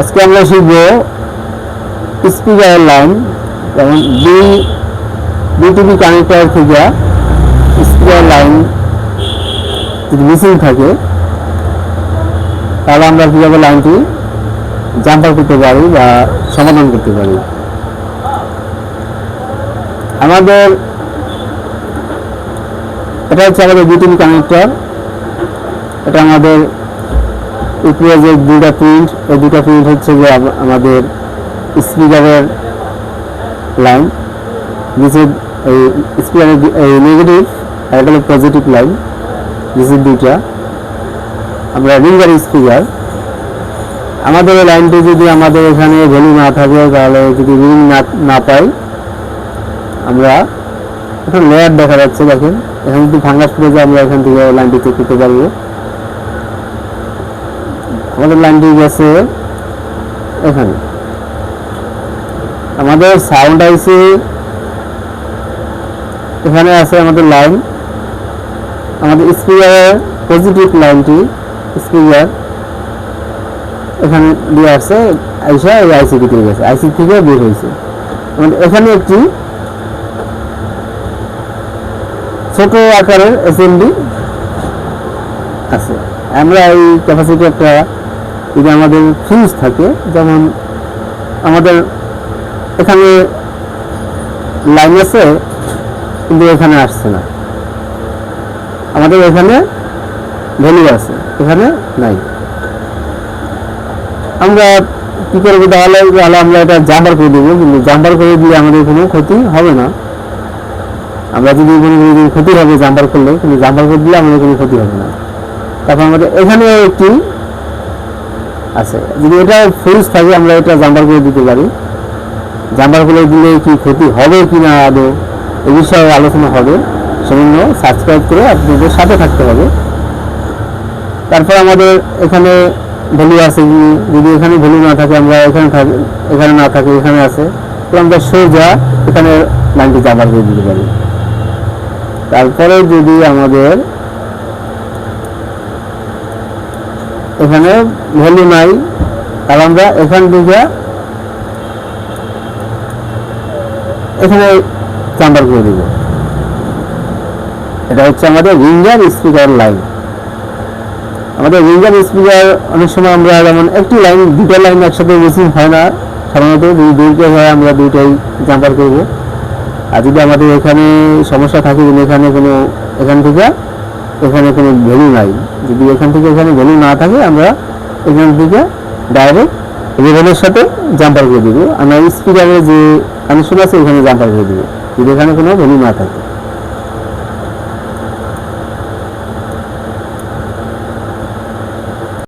আজকে আমরা শিখব স্পিকারের লাইন যেমন বি বিটিভি কানেক্টর থেকে স্পিকার লাইন যদি মিসিং থাকে, তাহলে আমরা কীভাবে লাইনটি জাম্পার করতে পারি বা সমাধান করতে পারি? আমাদের, এটা হচ্ছে আমাদের বিটিভি কানেক্টর এটা আমাদের উপরে যে দুটা প্রিন্ট এই দুটা প্রিন্ট হচ্ছে যে আমাদের স্পিকারের লাইন নিচে এই স্পিকারের এই নেগেটিভ আর এটা পজিটিভ লাইন নিচের দুইটা। আমরা রিঙ্গার স্পিকার আমাদের লাইনটি যদি আমাদের এখানে ভ্যালু না থাকে, তাহলে যদি রিং না না পাই, আমরা এখন লেয়ার দেখা যাচ্ছে, দেখেন। এখানে যদি ফাঙ্গাস পড়ে যায়, আমরা এখান থেকে লাইনটি চেক করতে পারব। আমাদের লাইনটি গেছে এখানে। আমাদের সাউন্ড আইসি এখানে আছে আমাদের লাইন আমাদের স্পিকারের পজিটিভ লাইনটি স্পিকার এখানে দিয়ে আসছে, আইসা এই আইসি ভিতরে গেছে আইসি থেকে বের হয়েছে। আমাদের এখানে একটি ছোট আকারের এসএমডি আছে। আমরা এই ক্যাপাসিটি একটা যদি আমাদের ফিউজ থাকে, যেমন আমাদের এখানে লাইন আছে, কিন্তু এখানে আসছে না। আমাদের এখানে ভ্যালু আছে, এখানে নাই। আমরা কী করব তাহলে? তাহলে আমরা এটা জাম্পার করে দেবো, কিন্তু জাম্পার করে দিলে আমাদের কোনো ক্ষতি হবে না। আমরা যদি যে ক্ষতি হবে জাম্পার করলে, কিন্তু জাম্পার করে দিলে আমাদের কোনো ক্ষতি হবে না। তারপর আমাদের এখানে একটি আছে। যদি এটা ফিউজ থাকে, আমরা এটা জাম্বার করে দিতে পারি। জাম্বার করে দিলে কি ক্ষতি হবে কি না আদৌ? এ বিষয়ে আলোচনা হবে। সেজন্য সাবস্ক্রাইব করে আপনাদের সাথে থাকতে হবে। তারপর আমাদের এখানে ভ্যালু আছে কি? যদি এখানে ভ্যালু না থাকে, আমরা এখানে থাকি, এখানে না থাকে, এখানে আছে। তো আমরা সোজা এখানে লাইনটি জাম্বার করে দিতে পারি। তারপরে যদি আমাদের এখানে ভ্যালু নাই। তাহলে আমরা এখান থেকে এখানে চাম্বার করে দিব। এটা হচ্ছে আমাদের রিঙ্গার স্পিকার লাইন আমাদের রিঙ্গার স্পিকার অনেক সময় আমরা যেমন একটি লাইন দুটো লাইন একসাথে মিসিং হয় না। সাধারণত যদি দুইটা হয়, আমরা দুইটাই জাম্পার করব। আর যদি আমাদের এখানে সমস্যা থাকে যে এখানে কোনো এখান থেকে এখানে কোনো ভ্যালু নাই। যদি এখান থেকে এখানে ভ্যালু না থাকে, আমরা এখান থেকে ডাইরেক্ট রেভেলের সাথে জাম্পার করে দেবো। আমরা স্পিকারের যে কানেকশন আছে, এখানে জাম্পার করে দেবো। যদি এখানে কোনো ভ্যালু না থাকে।